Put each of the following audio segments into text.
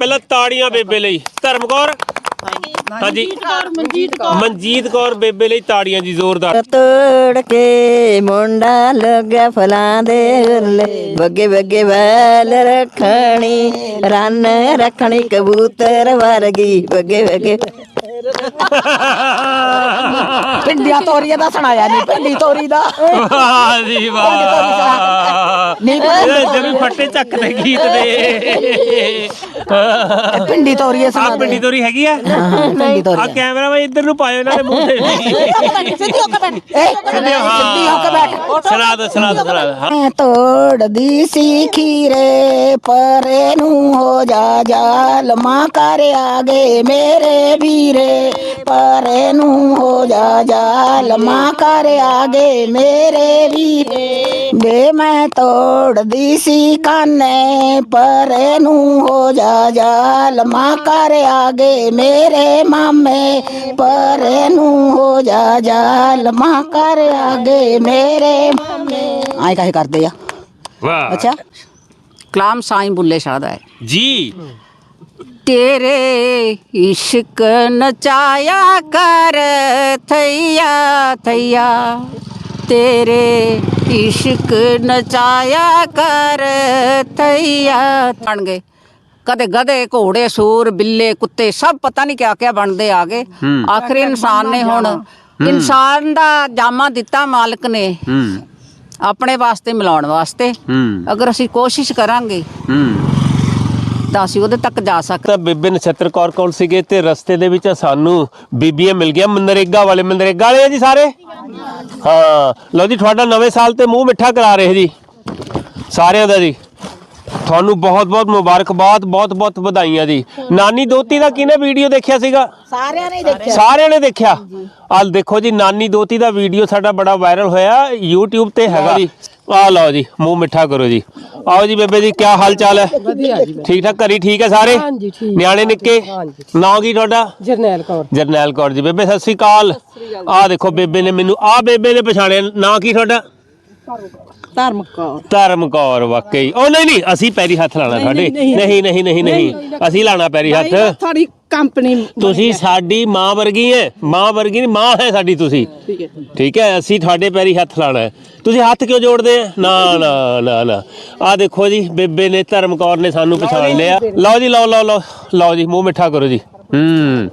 ਪਹਿਲਾਂ ਤਾੜੀਆਂ ਬੇਬੇ ਲਈ। ਧਰਮਕੌਰ ਹਾਂਜੀ। ਮਨਜੀਤ ਕੌਰ ਬੇਬੇ ਲਈ ਤਾੜੀਆਂ ਜੀ ਜ਼ੋਰਦਾਰ। ਤੋੜ ਕੇ ਮੁੰਡਾ ਲੱਗਿਆ ਫਲਾਂ ਦੇ ਉਰਲੇ ਬੱਗੇ ਬੱਗੇ ਵੈਲ ਰੱਖਣੀ ਰਨ ਰੱਖਣੀ ਕਬੂਤਰ ਵਰਗੀ। ਬੱਗੇ ਬੱਗੇ ਪਿੰਡੀਆਂ ਤੋਰੀਆਂ ਦਾ ਸੁਣਾਇਆ ਨਹੀਂ ਪਿੰਡੀ ਤੋਰੀ ਦਾ। ਵਾਹ ਜੀ ਵਾਹ। ਨਹੀਂ ਜਮੀ ਫੱਟੇ ਚੱਕਦੇ ਗੀਤ ਦੇ। ਪਿੰਡੀ ਤੋਰੀਏ ਆ ਸੁਣਾ ਪਿੰਡੀ ਤੋਰੀ ਹੈਗੀ ਆ? ਪਿੰਡੀ ਆ ਤੋਰੀਏ। ਕੈਮਰਾ ਵਾ ਇੱਧਰ ਨੂੰ ਪਾਇਓ ਇਹਨਾਂ ਦੇ ਮੂੰਹ ਤੇ। ਸਿੱਧੀ ਹੋ ਕੇ ਬੈਠ ਸਿੱਧੀ ਹੋ ਕੇ ਬੈਠ। ਸੁਣਾ ਦੋ ਸੁਣਾ ਦੋ ਸੁਣਾ। ਮੈਂ ਤੋੜਦੀ ਸੀ ਖੀਰੇ ਪਰੇ ਨੂੰ ਹੋ ਜਾ ਜਾ ਲਮਾ ਕਰ ਆਗੇ ਮੇਰੇ ਵੀਰੇ। ਪਰੇ ਨੂੰ ਹੋ ਜਾ ਜਾ ਲਮਾ ਕਰ ਆਗੇ ਮੇਰੇ ਵੀਰੇ ਵੇ ਮੈਂ ਤੋੜਦੀ ਸੀ ਕਾਨੇ ਪਰੇ ਨੂੰ ਹੋ ਜਾ ਜਾ ਲਮਾ ਕਰ ਆਗੇ ਮੇਰੇ ਮਾਮੇ। ਪਰੇ ਨੂੰ ਹੋ ਜਾ ਜਾ ਲਮਾ ਕਰ ਆਗੇ ਮੇਰੇ ਮਾਮੇ। ਆਏ ਕਾਹੇ ਕਰਦੇ ਆ? ਵਾਹ। ਅੱਛਾ। ਕਲਾਮ ਸਾਈਂ ਬੁੱਲੇ ਸ਼ਾਹ ਦਾ ਹੈ। ਜੀ। ਤੇਰੇ ਇਸ਼ਕ ਨਚਾਇਆ ਕਰ ਥਈਆ ਥਈਆ। ਤੇਰੇ ਇਸ਼ਕ ਨਚਾਇਆ ਕਰ ਥਈਆ। ਬਣ ਗਏ। ਕਦੇ ਗਧੇ ਘੋੜੇ ਸੂਰ ਬਿੱਲੇ ਕੁੱਤੇ ਸਭ ਪਤਾ ਨਹੀਂ ਕਿਆ ਕਿਆ ਬਣਦੇ ਆ ਗਏ। ਆਖਰੀ ਇਨਸਾਨ ਨੇ ਹੁਣ ਇਨਸਾਨ ਦਾ ਜਾਮਾ ਦਿੱਤਾ ਮਾਲਕ ਨੇ। ਆਪਣੇ ਵਾਸਤੇ ਮਿਲਾਉਣ ਵਾਸਤੇ। ਅਗਰ ਅਸੀਂ ਕੋਸ਼ਿਸ਼ ਕਰਾਂਗੇ। ਹੂੰ ਤਾਂ ਅਸੀਂ ਉਹਦੇ ਤੱਕ ਜਾ ਸਕਦੇ। ਤਾਂ ਬੇਬੇ ਨਛੱਤਰ ਕੌਰ ਕੋਲ ਸੀਗੇ ਤੇ ਰਸਤੇ ਦੇ ਵਿੱਚ ਸਾਨੂੰ ਬੀਬੀਆਂ ਮਿਲ ਗਿਆ ਮਨਰੇਗਾ ਵਾਲੇ ਮਨਰੇਗਾ ਵਾਲੇ ਆ ਜੀ ਸਾਰੇ? ਹਾਂ ਲਓ ਜੀ ਤੁਹਾਡਾ ਨਵੇਂ ਸਾਲ ਤੇ ਮੂੰਹ ਮਿੱਠਾ ਕਰਾ ਰਹੇ ਜੀ ਸਾਰਿਆਂ ਦਾ ਜੀ। ਤੁਹਾਨੂੰ ਬਹੁਤ ਬਹੁਤ ਮੁਬਾਰਕਬਾਦ ਬਹੁਤ ਬਹੁਤ ਵਧਾਈਆਂ ਜੀ। ਨਾਨੀ ਦੋਤੀ ਦਾ ਕਿਹਨੇ ਵੀਡੀਓ ਦੇਖਿਆ ਸੀਗਾ? ਸਾਰਿਆਂ ਨੇ ਦੇਖਿਆ। ਸਾਰਿਆਂ ਨੇ ਦੇਖਿਆ? ਆਲ ਦੇਖੋ ਜੀ ਨਾਨੀ ਦੋਤੀ ਦਾ ਵੀਡੀਓ ਸਾਡਾ ਬੜਾ ਵਾਇਰਲ ਹੋਇਆ YouTube ਤੇ ਹੈਗਾ। ਜੀ ਆ ਲਓ ਜੀ ਮੂੰਹ ਮਿੱਠਾ ਕਰੋ ਜੀ। ਆਓ ਜੀ ਬੇਬੇ ਜੀ ਕੀ ਹਾਲ ਚਾਲ ਹੈ? ਵਧੀਆ ਜੀ ਠੀਕ ਠਾਕ ਘਰੀ ਠੀਕ ਹੈ ਸਾਰੇ? ਹਾਂਜੀ ਠੀਕ। ਨਿਆਣੇ ਨਿੱਕੇ? ਨਾਂ ਕੀ ਤੁਹਾਡਾ? ਜਰਨੈਲ ਕੌਰ। ਜਰਨੈਲ ਕੌਰ ਜੀ। ਬੇਬੇ ਸਤਿ ਸ੍ਰੀ ਅਕਾਲ। ਆ ਦੇਖੋ ਬੇਬੇ ਨੇ ਮੈਨੂੰ ਆ ਬੇਬੇ ਨੇ ਪਛਾਣਿਆ। ਨਾਂ ਕੀ ਤੁਹਾਡਾ? ਧਰਮ ਕੌਰ। ਧਰਮ ਕੌਰ ਵਾਕਈ। ਉਹ ਨਹੀਂ ਨਹੀਂ ਅਸੀਂ ਪੈਰੀ ਹੱਥ ਲਾਣਾ ਤੁਹਾਡੇ ਨਹੀਂ ਨਹੀਂ ਨਹੀਂ ਨਹੀਂ ਅਸੀਂ ਲਾਣਾ ਪੈਰੀ ਹੱਥ। ਤੁਹਾਡੀ ਕੰਪਨੀ ਤੁਸੀਂ ਸਾਡੀ ਮਾਂ ਵਰਗੀ ਹੈ। ਮਾਂ ਵਰਗੀ ਨਹੀਂ ਮਾਂ ਹੈ ਸਾਡੀ ਤੁਸੀਂ। ਠੀਕ ਹੈ। ਠੀਕ ਹੈ ਅਸੀਂ ਤੁਹਾਡੇ ਪੈਰੀ ਹੱਥ ਲਾਣਾ ਹੈ। ਤੁਸੀਂ ਹੱਥ ਕਿਉਂ ਜੋੜਦੇ ਆ? ਨਾ ਨਾ ਨਾ ਨਾ। ਆ ਦੇਖੋ ਜੀ ਬੇਬੇ ਨੇ ਧਰਮ ਕੌਰ ਨੇ ਸਾਨੂੰ ਪਛਾਣ ਲਿਆ। ਲਓ ਜੀ ਲਓ ਲਓ ਲਓ। ਲਓ ਜੀ ਮੂੰਹ ਮਿੱਠਾ ਕਰੋ ਜੀ। ਹੂੰ।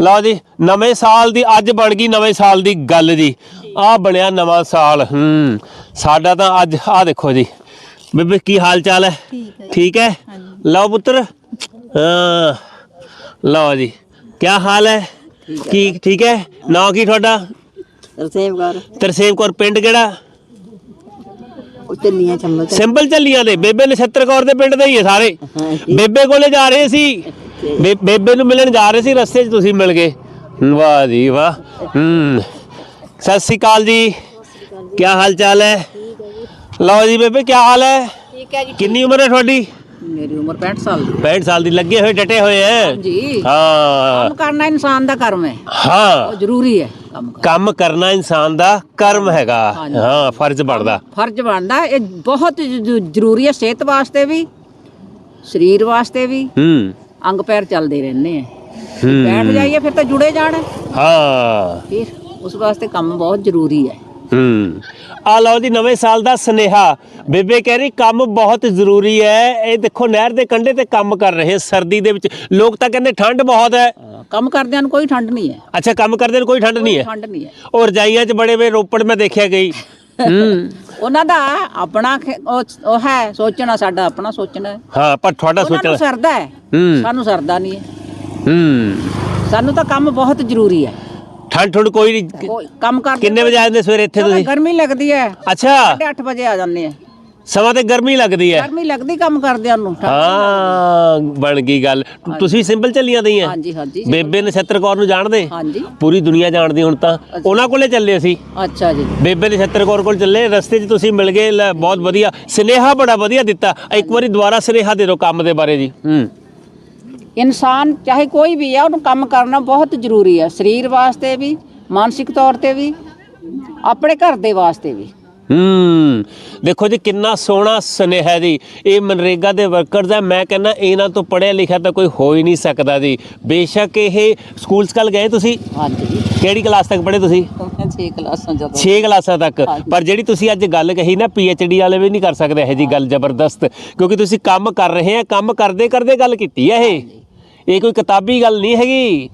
ਲਓ ਜੀ ਨਵੇਂ ਸਾਲ ਦੀ ਅੱਜ ਬਣ ਗਈ ਨਵੇਂ ਸਾਲ ਦੀ ਗੱਲ ਜੀ। ਆ ਬਣਿਆ ਨਵਾਂ ਸਾਲ ਹੂੰ। ਸਾਡਾ ਤਾਂ ਅੱਜ ਆ ਦੇਖੋ ਜੀ। ਬੇਬੇ ਕੀ ਹਾਲ ਚਾਲ ਹੈ ਠੀਕ ਹੈ? ਲਓ ਪੁੱਤਰ। ਹਾਂ। ਲਓ ਜੀ। ਕੀ ਹਾਲ ਹੈ? ਕੀ ਠੀਕ ਹੈ? ਨਾਂ ਕੀ ਤੁਹਾਡਾ? ਕਰ। ਤਰਸੇਮ ਕੌਰ ਪਿੰਡ ਕਿਹੜਾ? ਚੰਬਲ ਸਿੰਬਲ ਚੱਲੀਆਂ ਦੇ ਬੇਬੇ ਨਛੱਤਰ ਕੌਰ ਦੇ ਪਿੰਡ ਦੇ ਹੀ ਹੈ ਸਾਰੇ। ਬੇਬੇ ਕੋਲੇ ਜਾ ਰਹੇ ਸੀ। ਬੇਬੇ ਨੂੰ ਮਿਲਣ ਜਾ ਰਹੇ ਸੀ। ਰਸਤੇ 'ਚ ਤੁਸੀਂ ਮਿਲ ਗਏ। ਵਾਹ ਜੀ ਵਾਹ। ਹੂੰ। ਸਤਿ ਸ੍ਰੀ ਅਕਾਲ ਜੀ। ਕੀ ਹਾਲ ਚਾਲ ਹੈ? ਲਓ ਜੀ ਬੇਬੇ ਕੀ ਹਾਲ ਹੈ? ਠੀਕ ਹੈ ਜੀ। ਕਿੰਨੀ ਉਮਰ ਹੈ ਤੁਹਾਡੀ? ਮੇਰੀ ਉਮਰ 65 ਸਾਲ ਦੀ। 65 ਸਾਲ ਦੀ ਲੱਗੇ ਹੋਏ ਡਟੇ ਹੋਏ ਹੈ? ਜੀ ਹਾਂ। ਕੰਮ ਕਰਨਾ ਇਨਸਾਨ ਦਾ ਕਰਮ ਹੈ। ਹਾਂ। ਉਹ ਜ਼ਰੂਰੀ ਹੈ ਕੰਮ ਕਰਨਾ। ਕੰਮ ਕਰਨਾ ਇਨਸਾਨ ਦਾ ਕਰਮ ਹੈਗਾ। ਹਾਂ ਫਰਜ਼ ਬਣਦਾ। ਫਰਜ਼ ਬਣਦਾ। ਇਹ ਬਹੁਤ ਜ਼ਰੂਰੀ ਹੈ ਸਿਹਤ ਵਾਸਤੇ ਵੀ ਸਰੀਰ ਵਾਸਤੇ ਵੀ। ਹੂੰ। ਅੰਗ ਪੈਰ ਚੱਲਦੇ ਰਹਿੰਦੇ ਆ। ਹੂੰ। ਬੈਠ ਜਾਈਏ ਫਿਰ ਤਾਂ ਜੁੜੇ ਜਾਣ। ਹਾਂ। ਫਿਰ ਉਸ ਵਾਸਤੇ ਕੰਮ ਬਹੁਤ ਜ਼ਰੂਰੀ ਹੈ। ਹੂੰ। ਆ ਲਓ ਜੀ ਨਵੇਂ ਸਾਲ ਦਾ ਸਨੇਹਾ। ਬੇਬੇ ਕਹਿ ਰਹੀ ਕੰਮ ਬਹੁਤ ਜ਼ਰੂਰੀ ਹੈ। ਇਹ ਦੇਖੋ ਨਹਿਰ ਦੇ ਕੰਢੇ ਤੇ ਕੰਮ ਕਰ ਰਹੇ ਸਰਦੀ ਦੇ ਵਿੱਚ। ਲੋਕ ਤਾਂ ਕਹਿੰਦੇ ਠੰਡ ਬਹੁਤ ਹੈ। ਕੰਮ ਕਰਦਿਆਂ ਨੂੰ ਕੋਈ ਠੰਡ ਨਹੀਂ ਹੈ। ਅੱਛਾ ਕੰਮ ਕਰਦੇ ਨੂੰ ਕੋਈ ਠੰਡ ਨਹੀਂ ਹੈ? ਠੰਡ ਨਹੀਂ ਹੈ। ਉਹ ਰਜਾਈਆਂ 'ਚ ਬੜੇ ਵੇ ਰੋਪੜ ਮੈਂ ਦੇਖਿਆ ਗਈ ਹੂੰ। ਉਹਨਾਂ ਦਾ ਆਪਣਾ ਉਹ ਹੈ ਸੋਚਣਾ ਸਾਡਾ ਆਪਣਾ ਸੋਚਣਾ ਹੈ। ਹਾਂ ਪਰ ਤੁਹਾਡਾ ਸੋਚਣਾ ਸਰਦਾ ਹੈ। ਹੂੰ। ਸਾਨੂੰ ਸਰਦਾ ਨਹੀਂ ਹੈ। ਹੂੰ। ਸਾਨੂੰ ਤਾਂ ਕੰਮ ਬਹੁਤ ਜ਼ਰੂਰੀ ਹੈ। ਠੰਡ ਠੁੰਡ ਕੋਈ ਨਹੀਂ ਕੋਈ ਕੰਮ ਕਰਦੇ ਕਿੰਨੇ ਵਜੇ ਆਉਂਦੇ ਸਵੇਰੇ ਇੱਥੇ ਤੁਸੀਂ? ਗਰਮੀ ਲੱਗਦੀ ਹੈ। ਅੱਛਾ। 8:30 ਵਜੇ ਆ ਜਾਂਦੇ ਆ। ਸਮਾਂ ਤੇ ਗਰਮੀ ਲੱਗਦੀ ਹੈ। ਗਰਮੀ ਲੱਗਦੀ ਕੰਮ ਕਰਦਿਆਂ ਨੂੰ ਹਾਂ ਬਣ ਗਈ ਗੱਲ। ਤੁਸੀਂ ਸਿੰਬਲ ਚੱਲੀਆਂ ਦਈਆਂ ਹਾਂਜੀ ਹਾਂਜੀ ਬੇਬੇ ਨਛੱਤਰ ਕੌਰ ਨੂੰ ਜਾਣਦੇ? ਹਾਂਜੀ। ਪੂਰੀ ਦੁਨੀਆ ਜਾਣਦੀ ਹੁਣ ਤਾਂ। ਉਹਨਾਂ ਕੋਲੇ ਚੱਲੇ ਅਸੀਂ। ਅੱਛਾ ਜੀ। ਬੇਬੇ ਨਛੱਤਰ ਕੌਰ ਕੋਲ ਚੱਲੇ ਰਸਤੇ 'ਚ ਤੁਸੀਂ ਮਿਲ ਗਏ ਲੈ, ਬਹੁਤ ਵਧੀਆ। ਸਨੇਹਾ ਬੜਾ ਵਧੀਆ ਦਿੱਤਾ। ਇੱਕ ਵਾਰੀ ਦੁਬਾਰਾ ਸਨੇਹਾ ਦੇ ਦਿਓ ਕੰਮ ਦੇ ਬਾਰੇ ਜੀ। ਹੂੰ। ਇਨਸਾਨ ਚਾਹੇ ਕੋਈ ਵੀ ਹੈ ਉਹਨੂੰ ਕੰਮ ਕਰਨਾ ਬਹੁਤ ਜ਼ਰੂਰੀ ਹੈ ਸਰੀਰ ਵਾਸਤੇ ਵੀ ਮਾਨਸਿਕ ਤੌਰ ਤੇ ਵੀ ਆਪਣੇ ਘਰ ਦੇ ਵਾਸਤੇ ਵੀ। ਹੂੰ ਦੇਖੋ ਜੀ ਕਿੰਨਾ ਸੋਹਣਾ ਸੁਨੇਹਾ ਜੀ। ਇਹ ਮਨਰੇਗਾ ਦੇ ਵਰਕਰਸ ਹੈ ਮੈਂ ਕਹਿੰਦਾ ਇਹਨਾਂ ਤੋਂ ਪੜ੍ਹਿਆ ਲਿਖਿਆ ਤਾਂ ਕੋਈ ਹੋ ਹੀ ਨਹੀਂ ਸਕਦਾ ਜੀ। ਬੇਸ਼ੱਕ ਇਹ ਸਕੂਲ ਸਕਲ ਗਏ ਤੁਸੀਂ? ਹਾਂਜੀ ਕਿਹੜੀ ਕਲਾਸ ਤੱਕ ਪੜ੍ਹੇ ਤੁਸੀਂ? 6 ਕਲਾਸਾਂ ਜਦੋਂ। 6 ਕਲਾਸਾਂ ਤੱਕ। ਪਰ ਜਿਹੜੀ ਤੁਸੀਂ ਅੱਜ ਗੱਲ ਕਹੀ ਨਾ ਡੀ ਵਾਲੇ ਵੀ ਨਹੀਂ ਕਰ ਸਕਦੇ ਇਹ ਜੀ ਗੱਲ ਜ਼ਬਰਦਸਤ। ਕਿਉਂਕਿ ਤੁਸੀਂ ਕੰਮ ਕਰ ਰਹੇ ਆ ਕੰਮ ਕਰਦੇ ਕਰਦੇ ਗੱਲ ਕੀਤੀ ਹੈ ਇਹ। ਇਹ ਕੋਈ ਕਿਤਾਬੀ ਗੱਲ ਨਹੀਂ ਹੈਗੀ।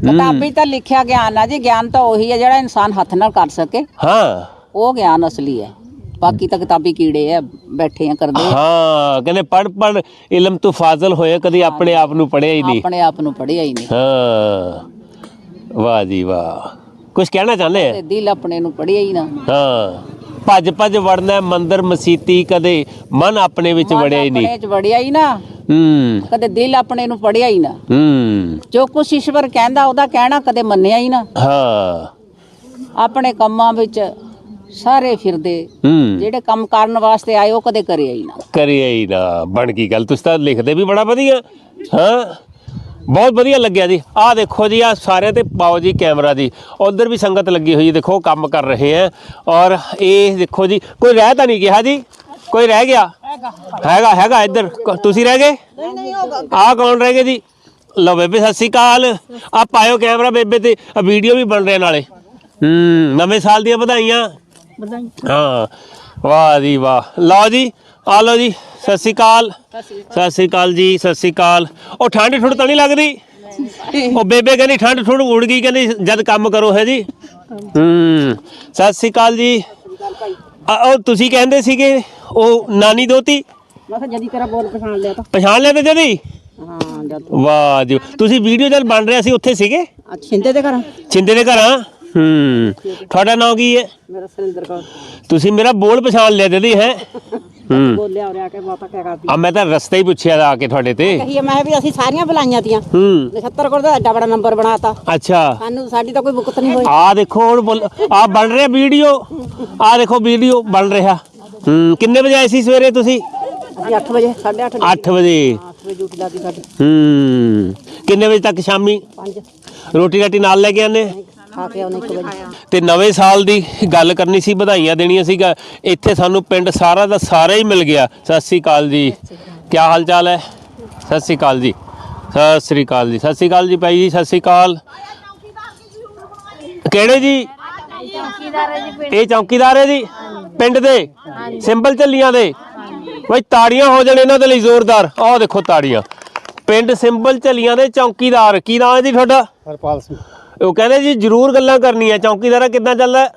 ਕਿਤਾਬੀ ਤਾਂ ਲਿਖਿਆ ਗਿਆਨ ਆ ਜੀ ਗਿਆਨ ਤਾਂ ਉਹੀ ਹੈ ਜਿਹੜਾ ਇਨਸਾਨ ਹੱਥ ਨਾਲ ਕਰ ਸਕੇ। ਹਾਂ। ਉਹ ਗਿਆਨ ਅਸਲੀ ਹੈ ਬਾਕੀ ਤਾਂ ਕਿਤਾਬੀ ਕੀੜੇ ਆ ਬੈਠੇ ਆ ਕਰਦੇ ਹਾਂ ਕਹਿੰਦੇ ਪੜ ਪੜ ਇਲਮ ਤੋਂ ਫਾਜ਼ਲ ਹੋਏ ਕਦੀ ਆਪਣੇ ਆਪ ਨੂੰ ਪੜਿਆ ਹੀ ਨਹੀਂ। ਆਪਣੇ ਆਪ ਨੂੰ ਪੜਿਆ ਹੀ ਨਹੀਂ। ਹਾਂ। ਵਾਹ ਜੀ ਵਾਹ। ਕੁਝ ਕਹਿਣਾ ਚਾਹੁੰਦੇ ਆ? ਤੇ ਦਿਲ ਆਪਣੇ ਨੂੰ ਪੜਿਆ ਹੀ ਨਾ। ਹਾਂ। ਭੱਜ ਭੱਜ ਵੜਨਾ ਹੈ ਮੰਦਰ ਮਸੀਤੀ ਕਦੇ ਮਨ ਆਪਣੇ ਵਿੱਚ ਵੜਿਆ ਹੀ ਨਹੀਂ। ਆਪਣੇ ਚ ਵੜਿਆ ਹੀ ਨਾ। ਹੂੰ। ਕਦੇ ਦਿਲ ਆਪਣੇ ਨੂੰ ਪੜਿਆ ਹੀ ਨਾ। ਹੂੰ। ਜੋ ਕੁਛ ਈਸ਼ਵਰ ਕਹਿੰਦਾ ਉਹਦਾ ਕਹਿਣਾ ਕਦੇ ਮੰਨਿਆ ਹੀ ਨਾ। ਹਾਂ। ਆਪਣੇ ਕੰਮਾਂ ਵਿੱਚ ਸਾਰੇ ਫਿਰਦੇ। ਹੂੰ। ਜਿਹੜੇ ਕੰਮ ਕਰਨ ਵਾਸਤੇ ਆਏ ਉਹ ਕਦੇ ਕਰਿਆ ਹੀ ਨਾ। ਕਰਿਆ ਹੀ ਨਾ। ਬਣ ਗਈ ਗੱਲ। ਤੁਸੀਂ ਤਾਂ ਲਿਖਦੇ ਵੀ ਬੜਾ ਵਧੀਆ। ਹਾਂ। ਬਹੁਤ ਵਧੀਆ ਲੱਗਿਆ ਜੀ। ਆਹ ਦੇਖੋ ਜੀ ਆ ਸਾਰਿਆਂ ਤੇ ਪਾਓ ਜੀ ਕੈਮਰਾ ਜੀ। ਉਧਰ ਵੀ ਸੰਗਤ ਲੱਗੀ ਹੋਈ ਹੈ। ਦੇਖੋ ਕੰਮ ਕਰ ਰਹੇ ਹੈ। ਔਰ ਇਹ ਦੇਖੋ ਜੀ ਕੋਈ ਰਹਿ ਤਾਂ ਨਹੀਂ ਗਿਆ ਜੀ? ਕੋਈ ਰਹਿ ਗਿਆ? ਹੈਗਾ। ਹੈਗਾ ਇੱਧਰ। ਕ- ਤੁਸੀਂ ਰਹਿ ਗਏ? ਆਹ ਕੌਣ ਰਹਿ ਗਏ ਜੀ? ਲਓ ਬੇਬੇ ਸਤਿ ਸ਼੍ਰੀ ਅਕਾਲ। ਆ ਪਾਇਓ ਕੈਮਰਾ ਬੇਬੇ ਤੇ। ਆ ਵੀਡੀਓ ਵੀ ਬਣ ਰਿਹਾ ਨਾਲੇ। ਹੂੰ ਨਵੇਂ ਸਾਲ ਦੀਆਂ ਵਧਾਈਆਂ। ਹਾਂ ਵਾਹ ਜੀ ਵਾਹ। ਲਓ ਜੀ ਆ ਲਓ ਜੀ ਸਤਿ ਸ਼੍ਰੀ ਅਕਾਲ। ਸਤਿ ਸ਼੍ਰੀ ਅਕਾਲ। ਜੀ ਸਤਿ ਸ਼੍ਰੀ ਅਕਾਲ। ਉਹ ਠੰਡ ਠੁੰਡ ਤਾਂ ਨਹੀਂ ਲੱਗਦੀ? ਉਹ ਬੇਬੇ ਕਹਿੰਦੀ ਠੰਡ ਠੁੰਡ ਉੜ ਗਈ ਕਹਿੰਦੀ ਜਦ ਕੰਮ ਕਰੋ ਹੈ ਜੀ। ਹੂੰ। ਸਤਿ ਸ਼੍ਰੀ ਅਕਾਲ ਜੀ। ਆ, ਉਹ ਤੁਸੀਂ ਕਹਿੰਦੇ ਸੀਗੇ ਉਹ ਨਾਨੀ ਦੋਤੀ? ਮੈਂ ਕਿਹਾ ਜਦੀ ਤੇਰਾ ਬੋਲ ਪਛਾਣ ਲਿਆ ਤਾਂ। ਪਛਾਣ ਲੈਂਦੇ ਜਦੀ? ਹਾਂ ਜਦ ਵਾਹ ਜੀ ਤੁਸੀਂ ਵੀਡੀਓ ਜਦ ਬਣ ਰਿਹਾ ਸੀ ਉੱਥੇ ਸੀਗੇ? ਛਿੰਦੇ ਦੇ ਘਰ। ਛਿੰਦੇ ਦੇ ਘਰਾਂ? ਹੂੰ ਤੁਹਾਡਾ ਨਾਮ ਕੀ ਹੈ? ਮੇਰਾ ਸੁਰਿੰਦਰ ਕੌਰ। ਤੁਸੀਂ ਮੇਰਾ ਬੋਲ ਪਛਾਣ ਲਿਆ ਜਦੀ ਹੈ? ਹੂੰ। ਬੋਲਿਆ ਉਰਿਆ ਕੇ ਮਾਤਾ ਕਹਿ ਕਰਦੀ ਆ ਮੈਂ ਤਾਂ ਰਸਤੇ ਹੀ ਪੁੱਛਿਆ ਆ ਕੇ ਤੁਹਾਡੇ ਤੇ। ਕਹੀਏ ਮੈਂ ਵੀ ਅਸੀਂ ਸਾਰੀਆਂ ਬੁਲਾਈਆਂ ਤੀਆਂ। ਹੂੰ। 79 ਕੋਲ ਦਾ ਐਡਾ ਬੜਾ ਨੰਬਰ ਬਣਾਤਾ। ਅੱਛਾ। ਸਾਨੂੰ ਸਾਡੀ ਤਾਂ ਕੋਈ ਬੁਕਤ ਨਹੀਂ ਹੋਈ। ਆ ਦੇਖੋ ਹੁਣ ਬੋਲ ਆ ਬਣ ਰਿਹਾ ਵੀਡੀਓ। ਆ ਦੇਖੋ ਵੀਡੀਓ ਬਣ ਰਿਹਾ। ਹੂੰ ਕਿੰਨੇ ਵਜੇ ਆਏ ਸੀ ਸਵੇਰੇ ਤੁਸੀਂ? ਅਸੀਂ 8 ਵਜੇ 8:30 8 ਵਜੇ। 8 ਵਜੇ ਡਿਊਟੀ ਲਾਦੀ ਸਾਡੀ। ਹੂੰ। ਕਿੰਨੇ ਵਜੇ ਤੱਕ ਸ਼ਾਮੀ? 5 ਰੋਟੀ ਰਾਟੀ ਨਾਲ ਲੈ ਕੇ ਆਨੇ ਖਾ ਕੇ ਆਉਣੇ 1 ਵਜੇ ਤੇ ਨਵੇਂ ਸਾਲ ਦੀ ਗੱਲ ਕਰਨੀ ਸੀ ਵਧਾਈਆਂ ਦੇਣੀਆਂ ਸੀਗਾ। ਇੱਥੇ ਸਾਨੂੰ ਪਿੰਡ ਸਾਰਾ ਦਾ ਸਾਰਾ ਹੀ ਮਿਲ ਗਿਆ। ਸਤਿ ਸ੍ਰੀ ਅਕਾਲ ਜੀ। ਕੀ ਹਾਲ ਚਾਲ ਹੈ? ਸਤਿ ਸ੍ਰੀ ਅਕਾਲ ਜੀ। ਸਤਿ ਸ੍ਰੀ ਅਕਾਲ ਜੀ। ਸਤਿ ਸ੍ਰੀ ਅਕਾਲ ਜੀ ਭਾਈ ਜੀ ਸਤਿ ਸ੍ਰੀ ਅਕਾਲ। ਕਿਹੜੇ ਜੀ? ਇਹ ਚੌਕੀਦਾਰ ਹੈ ਜੀ ਪਿੰਡ ਦੇ। ਸਿੰਬਲ ਚੱਲੀਆਂ ਦੇ। ਬਈ ਤਾੜੀਆਂ ਹੋ ਜਾਣ ਇਹਨਾਂ ਦੇ ਲਈ ਜ਼ੋਰਦਾਰ। ਆਹ ਦੇਖੋ ਤਾੜੀਆਂ। ਪਿੰਡ ਸਿੰਬਲ ਚੱਲੀਆਂ ਦੇ ਚੌਕੀਦਾਰ। ਕੀ ਨਾਮ ਹੈ ਜੀ ਤੁਹਾਡਾ? ਹਰਪਾਲ ਸਿੰਘ। ਉਹ ਕਹਿੰਦੇ ਜੀ ਜਰੂਰ ਗੱਲਾਂ ਕਰਨੀਆਂ ਚੌਕੀਦਾਰਾ ਕਿੱਦਾਂ ਚੱਲਦਾ?